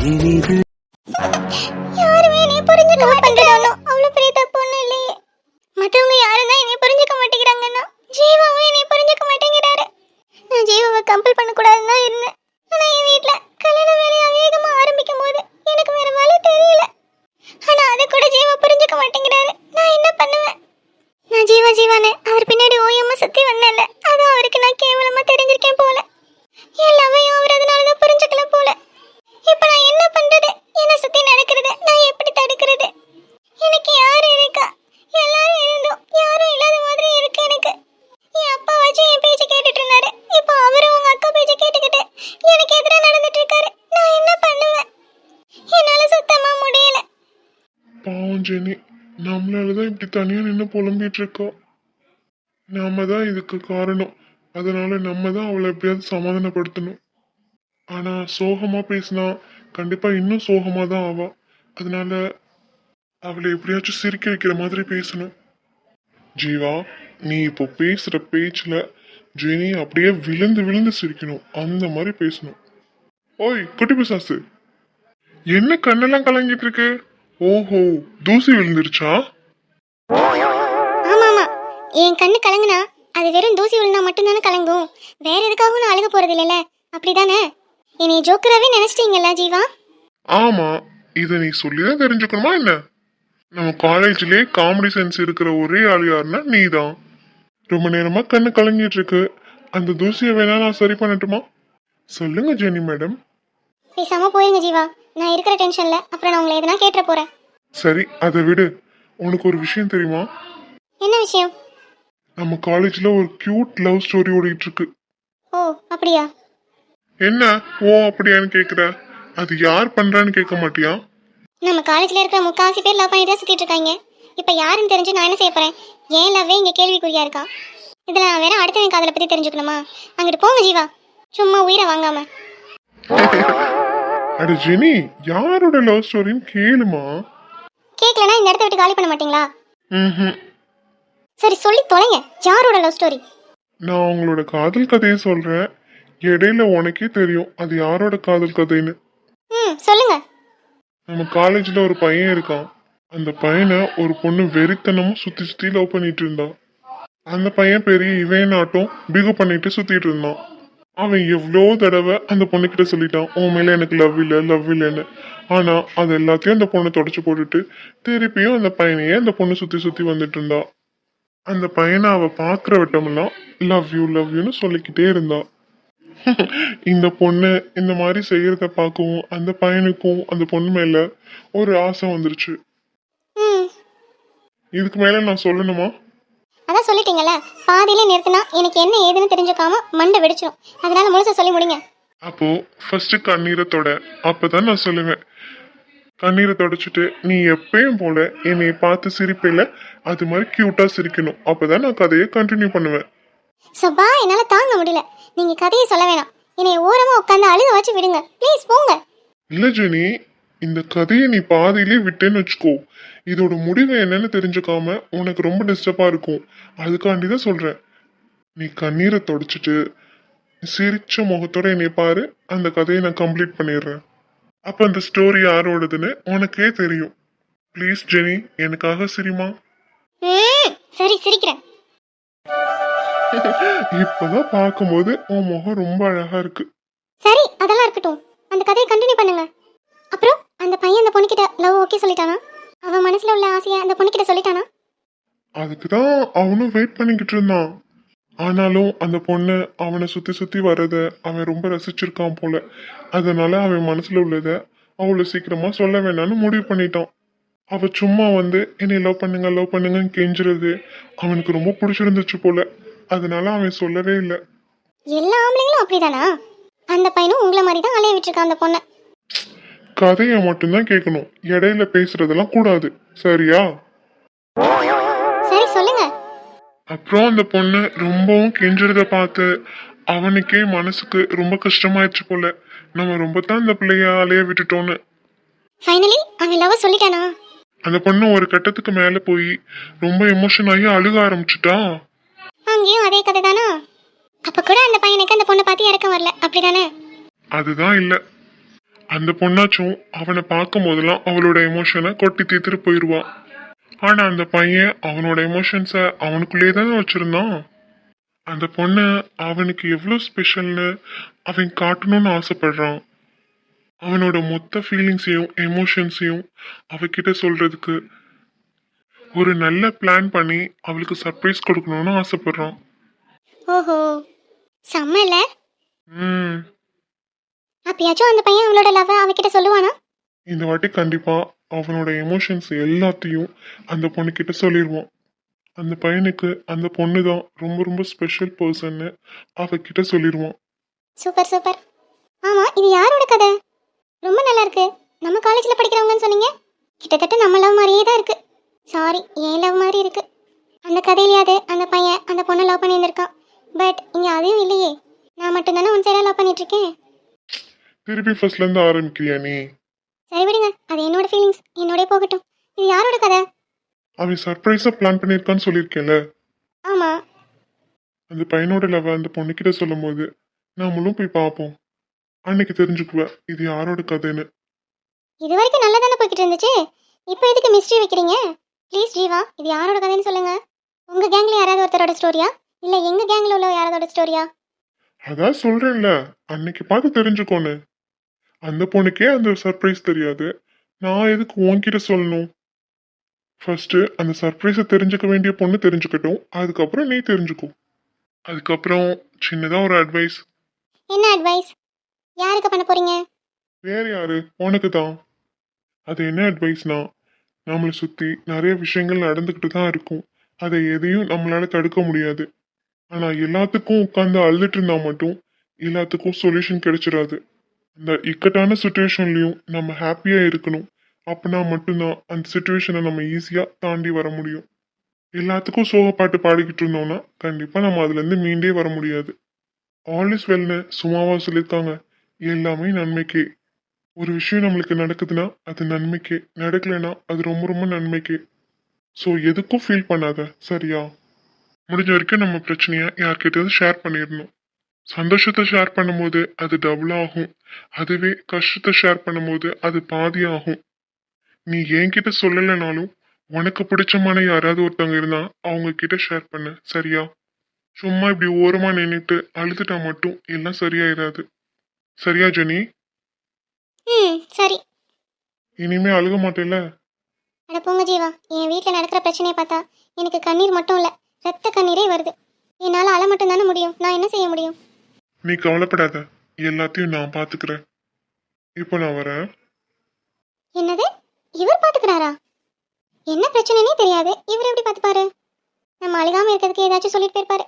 இனிது யாருமே என்னைய புரிஞ்சுக்க மாட்டேங்கிறானோ அவ்வளவு பெரிய தப்பு ஒண்ணும் இல்லையே. மத்தவங்க யாரும் தான் என்னைய புரிஞ்சுக்க மாட்டேங்கிறாங்கன்னா ஜீவாவும் என்னைய புரிஞ்சுக்க மாட்டேங்கிறாரு. நான் ஜீவாவை கம்பல் பண்ணக்கூடாதுன்னு தான் இருந்தேன். ஆனா என் வீட்ல கல்யாண வேலையை வேகமா ஆரம்பிக்கும் போது எனக்கு வேற வழி தெரியல. ஆனா அதை கூட ஜீவா புரிஞ்சுக்க மாட்டேங்கிறாரு. நான் என்ன பண்ணுவேன்? நான் ஜீவா ஜீவானு அவர் பின்னாடி ஓயாம சுத்தி வந்தேன்ல. அது அவருக்கு நான் கேவலமா தெரிஞ்சிருக்கேன் நின்று நாம தான் இதுக்கு காரணம். அதனால நம்ம தான் அவளை எப்படியாவது சமாதானப்படுத்தணும். ஆனா சோகமா பேசினா கண்டிப்பா இன்னும் சோகமா தான் ஆவா. அதனால அவளை எப்படியாச்சும் சிரிக்க வைக்கிற மாதிரி பேசணும். ஜீவா நீ இப்போ பேசுற பேச்சுல ஜெனி அப்படியே விழுந்து விழுந்து சிரிக்கணும். அந்த மாதிரி பேசணும். ஓய் குட்டி பிசாசு. என்ன கண்ணெல்லாம் கலங்கிட்டு இருக்கு? ஓஹோ தூசி விழுந்துருச்சா? என் கண்ணு கலங்குனா அது வெறும் தூசி விழுந்தா மட்டும்தானே கலங்கும். வேற எதுக்காகவும் நான் அழுக போறது இல்லைல்ல அப்படிதானே? என்னை ஜோக்கராவே நினைச்சிட்டீங்கல்ல ஜீவா? ஆமா. இதை நீ சொல்லிதான் தெரிஞ்சுக்கணுமா என்ன? நம்ம காலேஜ்லயே காமெடி சென்ஸ் இருக்கிற ஒரே ஆள் யாருன்னா நீ தான் ரொம்ப நேரமா கண்ணு கலங்கிட்டு இருக்கு அந்த தூசியை வேணா நான் சரி பண்ணட்டுமா? சொல்லுங்க ஜெனி மேடம். பேசாம போயிருங்க ஜீவா. நான் இருக்கிற டென்ஷன்ல அப்புறம் நான் உங்களை எதனா கேட்டுற போறேன். சரி அதை விடு. உனக்கு ஒரு விஷயம் தெரியுமா? என்ன விஷயம்? நம்ம காலேஜ்ல ஒரு கியூட் லவ் ஸ்டோரி ஓடிட்டு இருக்கு. ஓ அப்படியா? என்ன? ஓ அப்படியான்னு கேக்குற. அது யார் பண்றான்னு கேட்க மாட்டியா? நம்ம காலேஜ்ல இருக்கிற முக்காவாசி பேர் லவ் பண்ணிட்டு சுத்திட்டு இருக்காங்க. இப்போ யாருன்னு தெரிஞ்சு நான் என்ன செய்ய போறேன்? ஏன் லவ்வே இங்க கேள்விக்குறியா இருக்கா? இதுல நான் வேற அடுத்தவன் காதலை பத்தி தெரிஞ்சுக்கணுமா? அங்கிட்டு போங்க ஜீவா. சும்மா உயிரை வாங்காம. அட ஜெனி யாரோட லவ் ஸ்டோரின்னு கேளுமா. கேட்கலனா இந்த இடத்த விட்டு காலி பண்ண மாட்டீங்களா? ம்ஹும். சரி சொல்லி தொலைங்க. யாரோட லவ் ஸ்டோரி நான் உங்களோட காதல் கதையை சொல்றேன். இடையில உனக்கே தெரியும் அது யாரோட காதல் கதைன்னு. ம் சொல்லுங்க. நம்ம காலேஜ்ல ஒரு பையன் இருக்கான். அந்த பையனை ஒரு பொண்ணு வெறித்தனமா சுத்தி சுத்தி லவ் பண்ணிட்டு இருந்தான் அந்த பையன் பெரிய இவன் நாட்டம் பிகு பண்ணிட்டு சுத்திட்டு இருந்தான். அவன் எவ்வளோ தடவை அந்த பொண்ணுகிட்ட சொல்லிட்டான் உன் மேல எனக்கு லவ் இல்லை லவ் இல்லைன்னு. ஆனா அது எல்லாத்தையும் அந்த பொண்ணு தொடச்சு போட்டுட்டு திருப்பியும் அந்த பையனையே அந்த பொண்ணு சுத்தி சுத்தி வந்துட்டு இருந்தா. அந்த பையனை அவ பாக்குற விட்டமெல்லாம் லவ் யூ லவ் யூன்னு சொல்லிக்கிட்டே இருந்தா. இந்த பொண்ணு இந்த மாதிரி செய்யறத பார்க்கவும் அந்த பையனுக்கும் அந்த பொண்ணு மேல ஒரு ஆசை வந்துருச்சு. இதுக்கு மேல நான் சொல்லணுமா? அதான் சொல்லிட்டீங்கல்ல பாதியிலே நிறுத்தினா எனக்கு என்ன ஏதுன்னு தெரிஞ்சுக்காம மண்டை வெடிச்சிடும் அதனால முழுசா சொல்லி முடிங்க. அப்போ ஃபர்ஸ்ட் கண்ணீரை தொட அப்பதான் நான் சொல்லுவேன். கண்ணீரை தொடச்சிட்டு நீ எப்பயும் போல என்னை பார்த்து சிரிப்பில? அது மாதிரி கியூட்டா சிரிக்கணும். அப்பதான் நான் கதையை கண்டினியூ பண்ணுவேன். சப்பா என்னால தாங்க முடியல. நீங்க கதையை சொல்ல வேணாம். என்னை ஓரமா உட்காந்து அழுக வச்சு விடுங்க. ப்ளீஸ் போங்க. இல்ல ஜெனி. இந்த கதையை நீ பாதியிலே விட்டேன்னு வச்சுக்கோ. இதோட முடிவு என்னன்னு தெரிஞ்சுக்காம உனக்கு ரொம்ப டிஸ்டர்பா இருக்கும். அதுக்காண்டி தான் சொல்றேன். நீ கண்ணீரை தொடச்சிட்டு சிரிச்ச முகத்தோட என்னை பாரு. அந்த கதையை நான் கம்ப்ளீட் பண்ணிடுறேன். அப்ப அந்த ஸ்டோரி யாரோடதுன்னு உனக்கே தெரியும். ப்ளீஸ் ஜெனி எனக்காக சிரிமா. சரி சிரிக்கிறேன். இப்பதான் பார்க்கும்போது உன் முகம் ரொம்ப அழகா இருக்கு. சரி அதெல்லாம் இருக்கட்டும். அந்த கதையை கண்டினியூ பண்ணுங்க. அப்புறம் அந்த பையன் அந்த பொண்ணுகிட்ட லவ் ஓகே சொல்லிட்டானா? அவன் மனசுல உள்ள ஆசையை அந்த பொண்ணுகிட்ட சொல்லிட்டானா? அதுக்கு தான் அவனும் வெயிட் பண்ணிக்கிட்டு இருந்தான். ஆனாலும் அந்த பொண்ணு அவனை சுத்தி சுத்தி வர்றத அவன் ரொம்ப ரசிச்சிருக்கான் போல. அதனால அவன் மனசுல உள்ளத அவ்வளோ சீக்கிரமா சொல்ல வேணாம்னு முடிவு பண்ணிட்டான். அவ சும்மா வந்து என்னை லவ் பண்ணுங்க லவ் பண்ணுங்கன்னு கெஞ்சுறது அவனுக்கு ரொம்ப பிடிச்சிருந்துச்சு போல. அதனால அவன் சொல்லவே இல்லை. எல்லா ஆம்பளைங்களும் அப்படிதானா? அந்த பையனும் உங்களை மாதிரி தான் அலைய விட்டுருக்கான் அந்த பொண்ணை. கதையை மட்டும்தான் கேட்கணும். இடையில பேசுறதெல்லாம் கூடாது. சரியா? அப்புறம் அந்த பொண்ணு ரொம்பவும் கெஞ்சுறத பார்த்து அவனுக்கே மனசுக்கு ரொம்ப கஷ்டமாயிடுச்சு போல. நம்ம ரொம்ப தான் இந்த பிள்ளைய அலைய விட்டுட்டோன்னு. ஃபைனலி அவன் லவ் சொல்லிட்டானா? அந்த பொண்ணு ஒரு கட்டத்துக்கு மேல போய் ரொம்ப எமோஷன் ஆகி அழுக ஆரம்பிச்சிட்டா. அங்கேயும் அதே கதை தானா அப்ப கூட அந்த பையனுக்கு அந்த பொண்ணை பார்த்து இறக்கம் வரல. அப்படிதானே? அதுதான் இல்ல. அந்த பொண்ணாச்சும் அவனை பார்க்கும் போதெல்லாம் அவளோட எமோஷனை கொட்டி தீர்த்துட்டு போயிடுவா ஆனா அந்த பையன் அவனோட எமோஷன்ஸை அவனுக்குள்ளேயே தானே வச்சிருந்தான். அந்த பொண்ணு அவனுக்கு எவ்வளோ ஸ்பெஷல்னு அவன் காட்டணும்னு ஆசைப்படுறான். அவனோட மொத்த ஃபீலிங்ஸையும் எமோஷன்ஸையும் அவகிட்ட சொல்றதுக்கு ஒரு நல்ல பிளான் பண்ணி அவளுக்கு சர்ப்ரைஸ் கொடுக்கணும்னு ஆசைப்படுறான். ஓஹோ செம்மல ம். அப்பயாச்சும் அந்த பையன் அவளோட லவ் அவகிட்ட சொல்லுவானா? இந்த வாட்டி கண்டிப்பா அவனோட எமோஷன்ஸ் எல்லாத்தையும் அந்த பொண்ணுக்கிட்ட சொல்லிடுவான் அந்த பையனுக்கு அந்த பொண்ணு தான் ரொம்ப ரொம்ப ஸ்பெஷல் பர்சன்னு அவகிட்ட சொல்லிடுவான் சூப்பர் சூப்பர் ஆமா இது யாரோட கதை? ரொம்ப நல்லா இருக்கு. நம்ம காலேஜ்ல படிக்கிறவங்கன்னு சொன்னீங்க. கிட்டத்தட்ட நம்ம லவ் மாதிரியே தான் இருக்கு. சாரி ஏன் லவ் மாதிரி இருக்கு. அந்த கதையிலையாவது அந்த பையன் அந்த பொண்ணை லவ் பண்ணியிருந்திருக்கான். பட் இங்க அதுவும் இல்லையே. நான் மட்டும் தானே ஒன் சைடாக லவ் பண்ணிட்டு இருக்கேன்? திருப்பி ஃபர்ஸ்ட்ல இருந்து ஆரம்பிக்கிறியா நீ? சரி விடுங்க அது என்னோட ஃபீலிங்ஸ் என்னோடய போகட்டும். இது யாரோட கதை? அவன் சர்ப்ரைஸா பிளான் பண்ணியிருக்கான்னு சொல்லியிருக்கேன்ல ஆமா. அந்த பையனோட லவ் அந்த பொண்ணுக்கிட்ட சொல்லும்போது நாமளும் போய் பார்ப்போம். அன்னைக்கு தெரிஞ்சுக்குவ இது யாரோட கதைன்னு. இது வரைக்கும் நல்லா தானே போய்கிட்டு இருந்துச்சு? இப்போ எதுக்கு மிஸ்ட்ரி வைக்கிறீங்க? ப்ளீஸ் ஜீவா இது யாரோட கதைன்னு சொல்லுங்க. உங்க கேங்ல யாராவது ஒருத்தரோட ஸ்டோரியா இல்ல எங்க கேங்ல உள்ள யாராவது ஸ்டோரியா அதான் சொல்றேன்ல அன்னைக்கு பார்த்து தெரிஞ்சுக்கோன்னு. அந்த பொண்ணுக்கே அந்த சர்ப்ரைஸ் தெரியாது. நான் எதுக்கு உன்கிட்ட சொல்லணும்? ஃபர்ஸ்ட் அந்த சர்ப்ரைஸை தெரிஞ்சுக்க வேண்டிய பொண்ணு தெரிஞ்சுக்கட்டும். அதுக்கப்புறம் நீ தெரிஞ்சுக்கோ. அதுக்கப்புறம் சின்னதா ஒரு அட்வைஸ் என்ன அட்வைஸ் யாருக்கு பண்ண போறீங்க? வேற யாரு? உனக்கு தான் அது என்ன அட்வைஸ்னா நம்மளை சுத்தி நிறைய விஷயங்கள் நடந்துக்கிட்டு தான் இருக்கும். அதை எதையும் நம்மளால தடுக்க முடியாது. ஆனா எல்லாத்துக்கும் உட்காந்து அழுதுட்டு இருந்தா மட்டும் எல்லாத்துக்கும் சொல்யூஷன் கிடைச்சிடாது. இந்த இக்கட்டான சுச்சுவேஷன்லையும் நம்ம ஹாப்பியாக இருக்கணும். அப்படின்னா மட்டும்தான் அந்த சுச்சுவேஷனை நம்ம ஈஸியாக தாண்டி வர முடியும். எல்லாத்துக்கும் சோக பாட்டு பாடிக்கிட்டு இருந்தோம்னா கண்டிப்பாக நம்ம அதுலேருந்து மீண்டே வர முடியாது. ஆல் இஸ் வெல்னு சும்மாவா சொல்லியிருக்காங்க. எல்லாமே நன்மைக்கே. ஒரு விஷயம் நம்மளுக்கு நடக்குதுன்னா அது நன்மைக்கே. நடக்கலைன்னா அது ரொம்ப ரொம்ப நன்மைக்கே. ஸோ எதுக்கும் ஃபீல் பண்ணாத. சரியா? முடிஞ்ச வரைக்கும் நம்ம பிரச்சனையை யார்கிட்டயாவது ஷேர் பண்ணிடணும். சந்தோஷத்தை ஷேர் பண்ணும்போது அது டபுள் ஆகும். அதுவே கஷ்டத்தை ஷேர் பண்ணும்போது அது பாதி ஆகும் நீ என்கிட்ட சொல்லலைனாலும் உனக்கு பிடிச்சமான யாராவது ஒருத்தவங்க இருந்தா அவங்க கிட்ட ஷேர் பண்ணு சரியா? சும்மா இப்படி ஓரமா நின்றுட்டு அழுதுட்டா மட்டும் எல்லாம் சரியாயிராது. சரியா ஜெனி? சரி. இனிமே அழுக மாட்டேல்ல? அட போங்க ஜீவா என் வீட்டில் நடக்கிற பிரச்சனையை பார்த்தா எனக்கு கண்ணீர் மட்டும் இல்லை ரத்த கண்ணீரே வருது. என்னால் அழ மட்டும் தானே முடியும் நான் என்ன செய்ய முடியும்? நீ கவலைப்படாத. எல்லாத்தையும் நான் பாத்துக்கிறேன். இப்போ நான் வரேன். என்னது? இவர் பாத்துக்கிறாரா? என்ன பிரச்சனைனே தெரியாது. இவர் எப்படி பார்த்துப்பாரு நம்ம அழுகாம இருக்கிறதுக்கு ஏதாச்சும் சொல்லிட்டு போயிருப்பாரு.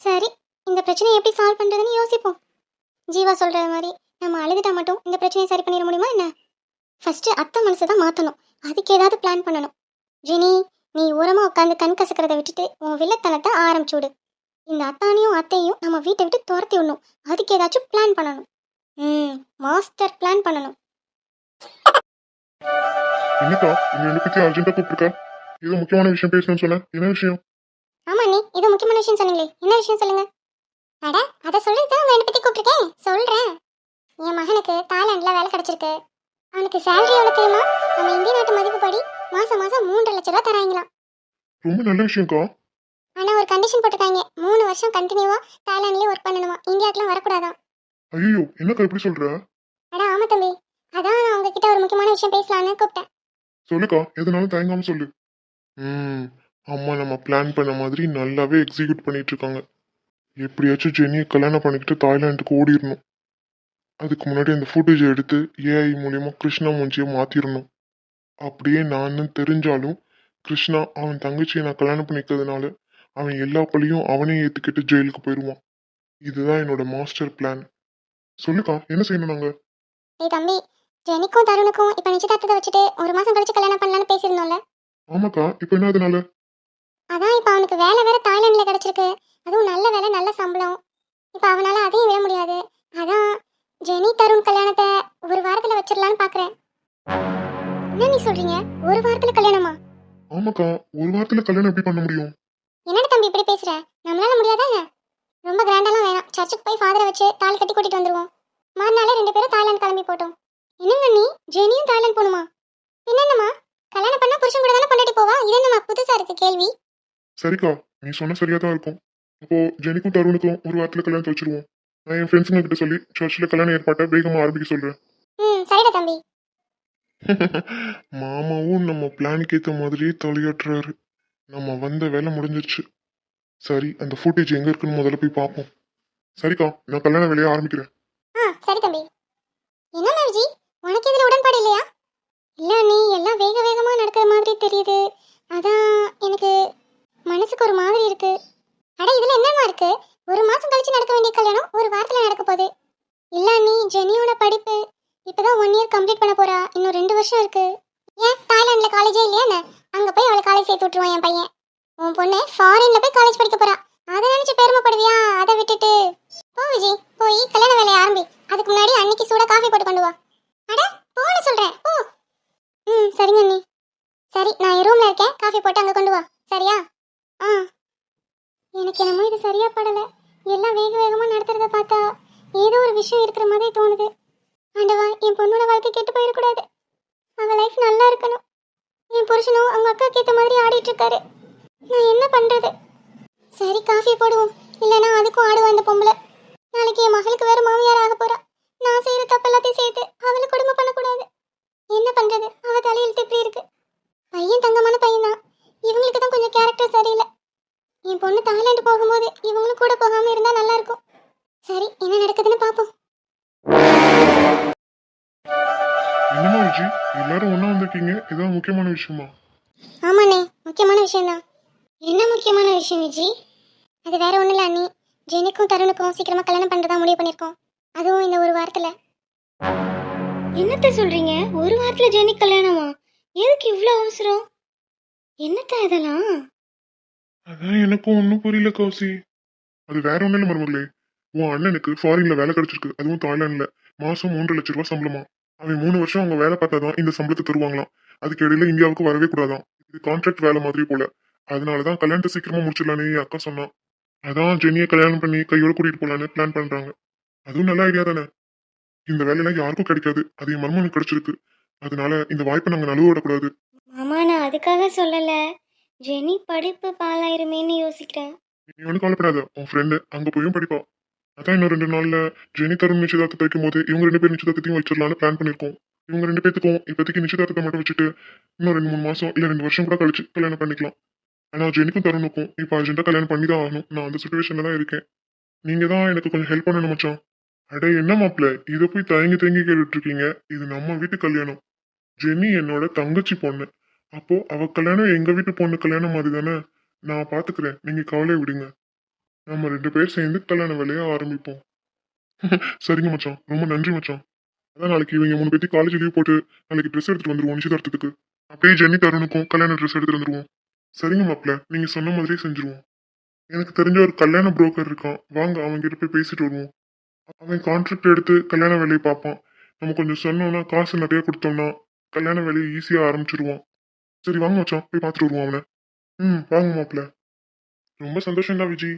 சரி இந்த பிரச்சனையை எப்படி சால்வ் பண்றதுன்னு யோசிப்போம். ஜீவா சொல்ற மாதிரி நம்ம அழுதுட்டா மட்டும் இந்த பிரச்சனையை சரி பண்ணிட முடியுமா என்ன? ஃபர்ஸ்ட் அத்தை மனசை தான் மாற்றணும் அதுக்கு ஏதாவது பிளான் பண்ணணும். ஜெனி நீ ஓரமா உட்காந்து கண் கசக்கிறத விட்டுட்டு உன் வில்லத்தனத்தை ஆரம்பிச்சு விடு. இந்த அத்தானையும் அத்தையும் நம்ம வீட்டை விட்டு துரத்தி விடணும். அதுக்கு ஏதாச்சும் பிளான் பண்ணணும். ம் மாஸ்டர் பிளான் பண்ணணும். என்னக்கா இந்த ரெண்டு பத்தி அர்ஜென்ட்டா கூப்பிட்டுருக்க? ஏதோ முக்கியமான விஷயம் பேசணும்னு சொன்னேன் என்ன விஷயம்? ஆமா நீ இது முக்கியமான விஷயம் சொன்னீங்களே. என்ன விஷயம் சொல்லுங்க? அட அதை தான் உங்க ரெண்டு பத்தி கூப்பிட்டுருக்கேன். சொல்றேன். என் மகனுக்கு தாய்லாந்துல வேலை கிடைச்சிருக்கு. அவனுக்கு சேலரி எவ்வளவு தெரியுமா? நம்ம இந்திய நாட்டு மதிப்புப்படி மாசம் மாசம் மூன்றரை லட்ச ரூபா தராங்களாம். ரொம்ப நல்ல விஷயம்க்கா. ஆனா ஒரு கண்டிஷன் போட்டிருக்காங்க. மூணு வருஷம் கண்டினியூவா தாய்லாந்துலயே ஒர்க் பண்ணணுமா? இந்தியாவுக்குலாம் வரக்கூடாதாம் ஐயோ என்னக்கா இப்படி சொல்ற? அட ஆமா தம்பி. அதான் நான் உங்ககிட்ட ஒரு முக்கியமான விஷயம் பேசலாம்னு கூப்பிட்டேன். சொல்லுக்கா எதுனாலும் தயங்காம சொல்லு. ம் அம்மா நம்ம பிளான் பண்ண மாதிரி நல்லாவே எக்ஸிக்யூட் பண்ணிட்டு இருக்காங்க. எப்படியாச்சும் ஜெனியை கல்யாணம் பண்ணிக்கிட்டு தாய்லாந்துக்கு ஓடிடணும் அதுக்கு முன்னாடி அந்த ஃபுட்டேஜ் எடுத்து ஏஐ மூலியமா கிருஷ்ணா மூஞ்சியை மாத்திரணும். அப்படியே நான் தெரிஞ்சாலும் கிருஷ்ணா அவன் தங்கச்சியை நான் கல்யாணம் பண்ணிக்கிறதுனால அவன் எல்லா பழியும் அவனே ஏத்துக்கிட்டு ஜெயிலுக்கு போயிடுவான் இதுதான் என்னோட மாஸ்டர் பிளான் சொல்லுக்கா என்ன செய்யணும் நாங்க? டேய் தம்பி ஜெனிக்கும் தருணுக்கும் இப்ப நிச்சயதார்த்தத்தை வச்சுட்டு ஒரு மாசம் கழிச்சு கல்யாணம் பண்ணலாம்னு பேசியிருந்தோம்ல? ஆமாக்கா இப்போ என்ன அதனால? அதான் இப்போ அவனுக்கு வேலை வேற தாய்லாந்துல கிடைச்சிருக்கு. அதுவும் நல்ல வேலை நல்ல சம்பளம். இப்போ அவனால அதையும் விட முடியாது. அதான் ஜெனி தருண் கல்யாணத்தை ஒரு வாரத்துல வச்சிடலான்னு பாக்குறேன். என்ன நீ சொல்றீங்க? ஒரு வாரத்துல கல்யாணமா? ஆமாக்கா ஒரு வாரத்துல கல்யாணம் எப்படி பண்ண முடியும்? என்னடா தம்பி இப்படி பேசுற? நம்மளால முடியாதா என்ன? ரொம்ப கிராண்டாலாம் வேணாம். சர்ச்சுக்கு போய் ஃபாதரை வச்சு தாலி கட்டி கூட்டிட்டு வந்துருவோம். மறுநாளே ரெண்டு பேரும் தாய்லாந்து கிளம்பி போட்டோம் என்னங்க நீ? ஜெனியும் தாய்லாந்து போகணுமா? என்னென்னம்மா கல்யாணம் பண்ணா புருஷன் கூட தானே கொண்டாடி போவா? இது என்னம்மா புதுசா இருக்கு கேள்வி? சரிக்கா நீ சொன்ன சரியா தான் இருக்கும். அப்போ ஜெனிக்கும் தருணுக்கும் ஒரு வாரத்துல கல்யாணத்தை வச்சிருவோம். நான் என் ஃப்ரெண்ட்ஸுங்க கிட்ட சொல்லி சர்ச்சில் கல்யாண ஏற்பாட்டை வேகமா ஆரம்பிக்க சொல்றேன். ம் சரிடா தம்பி. மாமாவும் நம்ம பிளானுக்கு ஏற்ற மாதிரியே தலையாட்டுறாரு. நம்ம வந்த வேலை முடிஞ்சிருச்சு. சரி அந்த ஃபுட்டேஜ் எங்க இருக்குன்னு முதல்ல போய் பார்ப்போம். சரிக்கா நான் கல்யாண வேலையை ஆரம்பிக்கிறேன். ஆ சரி தம்பி. என்ன விஜி உனக்கு இதுல உடன்பாடு இல்லையா? இல்ல நீ எல்லாம் வேக வேகமா நடக்கிற மாதிரி தெரியுது. அதான் எனக்கு மனசுக்கு ஒரு மாதிரி இருக்கு. அட இதுல என்னமா இருக்கு? ஒரு மாசம் கழிச்சு நடக்க வேண்டிய கல்யாணம் ஒரு வாரத்துல நடக்க போகுது. இல்ல நீ ஜெனியோட படிப்பு. இப்பதான் ஒன் இயர் கம்ப்ளீட் பண்ண போறா. இன்னும் ரெண்டு வருஷம் இருக்கு. ஏன் தாய்லாந்துல காலேஜே இல்லையா என்ன? அங்கே போய் அவளை காலேஜ் சேர்த்து விட்டுருவான் என் பையன். உன் பொண்ணு ஃபாரின்ல போய் காலேஜ் படிக்க போறா. அதை நினைச்சு பெருமைப்படுவியா? அதை விட்டுட்டு. போ விஜய். போய் கல்யாண வேலையை ஆரம்பி. அதுக்கு முன்னாடி அன்னைக்கு சூட காஃபி போட்டு கொண்டு வா. அட போன சொல்றேன். போ. ம் சரிங்க அண்ணி. சரி நான் ரூம்ல இருக்கேன். காஃபி போட்டு அங்கே கொண்டு வா. சரியா? ஆ. எனக்கு என்னமோ இது சரியா படலை. எல்லாம் வேக வேகமாக நடத்துறத பார்த்தா ஏதோ ஒரு விஷயம் இருக்கிற மாதிரி தோணுது. ஆண்டவா என் பொண்ணோட வாழ்க்கை கெட்டு போயிடக்கூடாது. அவள் லைஃப் நல்லா இருக்கணும். அவங்க அக்காக்கு மாதிரி ஆடிட்டு இருக்காரு நான் என்ன பண்றது? சரி காஃபி போடுவோம். இல்லைன்னா அதுக்கும் ஆடுவா அந்த பொம்பளை. நாளைக்கு என் மகளுக்கு வேற மாமியார் ஆக போறா. நான் செய்யற தப்பு எல்லாத்தையும் சேர்த்து அவளை கொடுமை பண்ணக்கூடாது. என்ன பண்றது? அவ தலையெழுத்து இப்படி இருக்கு. பையன் தங்கமான பையன் தான் இவங்களுக்கு தான் கொஞ்சம் கேரக்டர் சரியில்லை. என் பொண்ணு தாய்லாந்து போகும்போது இவங்களும் கூட போகாம இருந்தா நல்லா இருக்கும். சரி என்ன நடக்குதுன்னு பாப்போம். என்னமா விஜி? எல்லாரும் ஒன்னா வந்திருக்கீங்க. இதான் முக்கியமான விஷயமா? ஆமாண்ணே முக்கியமான விஷயம்தான். என்ன முக்கியமான விஷயம் விஜி? அது வேற ஒன்றும் இல்லை அண்ணி. ஜெனிக்கும் தருணுக்கும் சீக்கிரமா கல்யாணம் பண்றதா முடிவு பண்ணியிருக்கோம். அதுவும் இந்த ஒரு வாரத்துல. என்னத்த சொல்றீங்க? ஒரு வாரத்துல ஜெனி கல்யாணமா? எதுக்கு இவ்வளோ அவசரம்? என்னத்த இதெல்லாம்? அதான் எனக்கும் ஒன்றும் புரியல கௌசி. அது வேற ஒன்றும் இல்லை மருமகளே. உன் அண்ணனுக்கு ஃபாரின்ல வேலை கிடைச்சிருக்கு. அதுவும் தாய்லாந்துல. மாசம் மூன்று லட்ச ரூபாய் சம்பளமா. அவன் மூணு வருஷம் அவங்க வேலை பார்த்தாதான் இந்த சம்பளத்தை தருவாங்களாம். அதுக்கு இடையில இந்தியாவுக்கு வரவே கூடாதாம் இது கான்ட்ராக்ட் வேலை மாதிரி போல. அதனாலதான் கல்யாணத்தை சீக்கிரமா முடிச்சிடலான்னு அக்கா சொன்னான் அதான் ஜெனியை கல்யாணம் பண்ணி கையோட கூட்டிட்டு போலான்னு பிளான் பண்றாங்க. அதுவும் நல்ல ஐடியா தானே? இந்த வேலையெல்லாம் யாருக்கும் கிடைக்காது. அது என் மருமனுக்கு கிடைச்சிருக்கு. அதனால இந்த வாய்ப்பை நாங்க நழுவ விடக்கூடாது. மாமா நான் அதுக்காக சொல்லல. ஜெனி படிப்பு பாலாயிருமேன்னு யோசிக்கிறேன். நீ ஒன்றும் கவலைப்படாத. உன் ஃப்ரெண்டு அங்க போயும் படிப்பா. அதான் இன்னும் ரெண்டு நாள்ல ஜெனி தரும் நிச்சயதார்த்தத்தை வைக்கும் போது இவங்க ரெண்டு பேரும் நிச்சயதார்த்தத்தையும் வச்சிடலாம்னு பிளான் பண்ணிருக்கோம் இவங்க ரெண்டு பேத்துக்கும் இப்போதைக்கு நிச்சயதார்த்தத்தை மட்டும் வச்சுட்டு இன்னும் ரெண்டு மூணு மாசம் இல்லை ரெண்டு வருஷம் கூட கழிச்சு கல்யாணம் பண்ணிக்கலாம். ஆனால் ஜெனிக்கும் தருணுக்கும் இப்போ அர்ஜென்ட்டாக கல்யாணம் பண்ணி தான் ஆகணும். நான் அந்த சுச்சுவேஷனில் தான் இருக்கேன். நீங்கள் தான் எனக்கு கொஞ்சம் ஹெல்ப் பண்ணணும் மச்சான். அடே என்ன மாப்பிள்ள? இதை போய் தயங்கி தயங்கி கேட்டுட்ருக்கீங்க. இது நம்ம வீட்டு கல்யாணம். ஜெனி என்னோட தங்கச்சி பொண்ணு. அப்போ அவ கல்யாணம் எங்க வீட்டு பொண்ணு கல்யாணம் மாதிரி தானே நான் பாத்துக்கிறேன். நீங்க கவலை விடுங்க. நம்ம ரெண்டு பேர் சேர்ந்து கல்யாண வேலையை ஆரம்பிப்போம். சரிங்க மச்சான். ரொம்ப நன்றி மச்சான். அதான் நாளைக்கு இவங்க மூணு பேத்தி காலேஜ் லீவ் போட்டு நாளைக்கு ட்ரெஸ் எடுத்துட்டு வந்துருவோம் நிச்சயதார்த்தத்துக்கு. அப்படியே ஜென்னி தருணுக்கும் கல்யாண ட்ரெஸ் எடுத்துட்டு வந்துருவோம். சரிங்க மாப்பிள்ள நீங்க சொன்ன மாதிரியே செஞ்சுருவோம். எனக்கு தெரிஞ்ச ஒரு கல்யாண புரோக்கர் இருக்கான். வாங்க அவங்க கிட்ட போய் பேசிட்டு வருவோம். அவன் கான்ட்ராக்ட் எடுத்து கல்யாண வேலையை பார்ப்பான். நம்ம கொஞ்சம் சொன்னோம்னா காசு நிறைய கொடுத்தோம்னா கல்யாண வேலையை ஈஸியா ஆரம்பிச்சிருவான். சரி வாங்க மச்சான் போய் பார்த்துட்டு வருவோம் அவனை. ம் வாங்க மாப்பிள்ள. ரொம்ப சந்தோஷம்டா விஜி.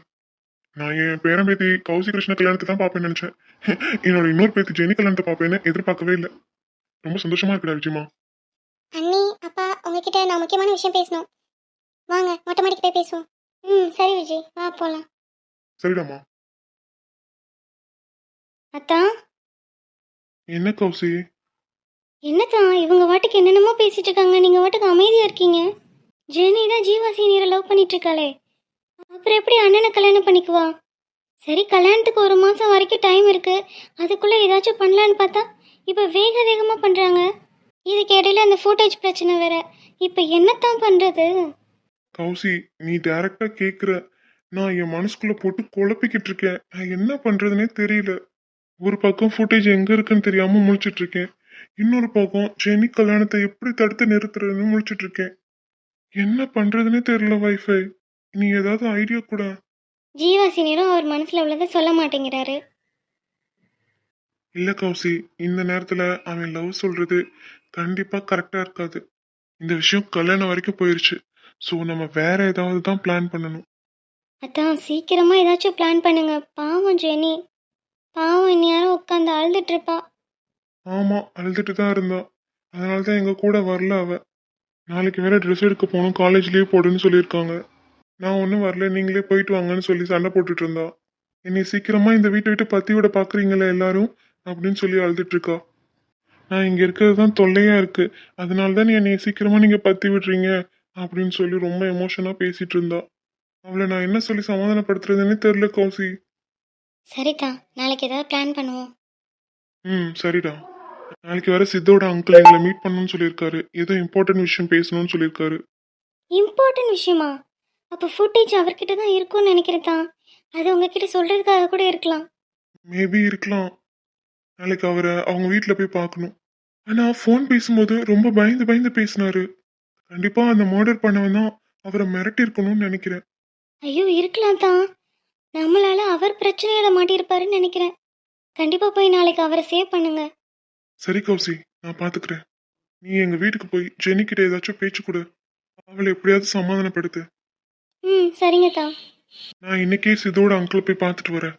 நான் என் பேரம்பேத்தி கௌசி கிருஷ்ண கல்யாணத்தை தான் பார்ப்பேன்னு நினைச்சேன். என்னோட இன்னொரு பேத்தி ஜெனி கல்யாணத்தை பார்ப்பேன்னு எதிர்பார்க்கவே இல்லை. ரொம்ப சந்தோஷமா இருக்குடா விஜயமா. அண்ணி அப்பா உங்ககிட்ட நான் முக்கியமான விஷயம் பேசணும். வாங்க மொட்டை மாடிக்கு போய் பேசுவோம். ம் சரி விஜய் வா போலாம். சரிடாம்மா அத்தா? என்ன கௌசி? என்னத்தான் இவங்க வாட்டுக்கு என்னென்னமோ பேசிட்டு இருக்காங்க. நீங்க வாட்டுக்கு அமைதியா இருக்கீங்க. ஜெனி தான் ஜீவா சீனியரை லவ் பண்ணிட்டு இருக்காளே. அப்புறம் எப்படி அண்ணனை கல்யாணம் பண்ணிக்குவா? சரி கல்யாணத்துக்கு ஒரு மாதம் வரைக்கும் டைம் இருக்கு. அதுக்குள்ளே ஏதாச்சும் பண்ணலான்னு பார்த்தா இப்போ வேக வேகமாக பண்ணுறாங்க இதுக்கு இடையில அந்த ஃபுட்டேஜ் பிரச்சனை வேற. இப்போ என்னத்தான் பண்ணுறது கௌசி நீ டைரக்டா கேட்குற நான் என் மனசுக்குள்ளே போட்டு குழப்பிக்கிட்டு இருக்கேன். நான் என்ன பண்ணுறதுனே தெரியல. ஒரு பக்கம் ஃபுட்டேஜ் எங்கே இருக்குன்னு தெரியாமல் முழிச்சிட்டு இருக்கேன். இன்னொரு பக்கம் ஜெனி கல்யாணத்தை எப்படி தடுத்து நிறுத்துறதுன்னு முழிச்சிட்டு இருக்கேன். என்ன பண்ணுறதுனே தெரியல வைஃபை நீ ஏதாவது ஐடியா கூட. ஜீவா சீனியரும் அவர் மனசுல உள்ளதை சொல்ல மாட்டேங்கிறாரு. இல்ல கௌசி இந்த நேரத்துல அவன் லவ் சொல்றது கண்டிப்பா கரெக்டா இருக்காது. இந்த விஷயம் கல்யாணம் வரைக்கும் போயிருச்சு. ஸோ நம்ம வேற ஏதாவது தான் பிளான் பண்ணணும். அதான் சீக்கிரமா ஏதாச்சும் பிளான் பண்ணுங்க. பாவம் ஜெனி. பாவம் இந்நேரம் உட்காந்து அழுதுட்டு இருப்பா. ஆமா அழுதுட்டு தான் இருந்தா. அதனால தான் எங்க கூட வரல அவ. நாளைக்கு வேற ட்ரெஸ் எடுக்க போகணும் காலேஜ் லீவ் போடுன்னு சொல்லியிருக்காங்க. நான் ஒன்றும் வரல. நீங்களே போயிட்டு வாங்கன்னு சொல்லி சண்டை போட்டுட்டு இருந்தா. என்னை சீக்கிரமா இந்த வீட்டை விட்டு பத்தி விட பாக்குறீங்களே எல்லாரும்? அப்படின்னு சொல்லி அழுதுட்டு இருக்கா. நான் இங்க இருக்கிறது தான் தொல்லையா இருக்கு. அதனால தான் என்னை சீக்கிரமா நீங்க பத்தி விடுறீங்க அப்படின்னு சொல்லி ரொம்ப எமோஷனா பேசிட்டு இருந்தா. அவளை நான் என்ன சொல்லி சமாதானப்படுத்துறதுன்னே தெரியல கௌசி. சரிதா நாளைக்கு ஏதாவது பிளான் பண்ணுவோம். ம் சரிடா. நாளைக்கு வர சித்தோட அங்கிள் எங்களை மீட் பண்ணணும்னு சொல்லியிருக்காரு. ஏதோ இம்பார்ட்டன்ட் விஷயம் பேசணும்னு சொல்லியிருக்காரு. இம்பார்ட்டன்ட் விஷயமா? அப்போ ஃபுட்டேஜ் அவர்கிட்ட தான் இருக்கும்னு நினைக்கிறேன் தான் அது உங்ககிட்ட சொல்றதுக்காக கூட இருக்கலாம். மேபி இருக்கலாம். நாளைக்கு அவரை அவங்க வீட்டில் போய் பார்க்கணும். ஆனால் ஃபோன் பேசும்போது ரொம்ப பயந்து பயந்து பேசினாரு. கண்டிப்பாக அந்த மர்டர் பண்ணவன் தான் அவரை மிரட்டி இருக்கணும்னு நினைக்கிறேன். ஐயோ இருக்கலாம் தான் நம்மளால அவர் பிரச்சனையில மாட்டியிருப்பாருன்னு நினைக்கிறேன். கண்டிப்பா போய் நாளைக்கு அவரை சேவ் பண்ணுங்க. சரி கௌசி நான் பார்த்துக்கிறேன் நீ எங்கள் வீட்டுக்கு போய் ஜெனி கிட்ட ஏதாச்சும் பேச்சு கொடு. அவளை எப்படியாவது சமாதானப்படுத்து. ம் சரிங்க தான் நான் இன்னைக்கே சித்தோட அங்கிளை போய் பார்த்துட்டு வரேன்.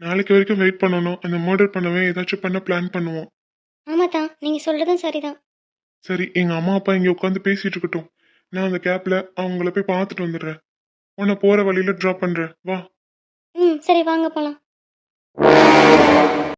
நாளைக்கு வரைக்கும் வெயிட் பண்ணணும். அந்த மர்டர் பண்ணவன் ஏதாச்சும் பண்ண பிளான் பண்ணுவோம். ஆமா தான் நீங்க சொல்றதும் சரிதான் சரி எங்க அம்மா அப்பா இங்க உட்காந்து பேசிட்டு இருக்கட்டும். நான் அந்த கேப்ல அவங்கள போய் பார்த்துட்டு வந்துடுறேன். உன்னை போற வழியில டிராப் பண்றேன். வா. ம் சரி வாங்க போலாம்.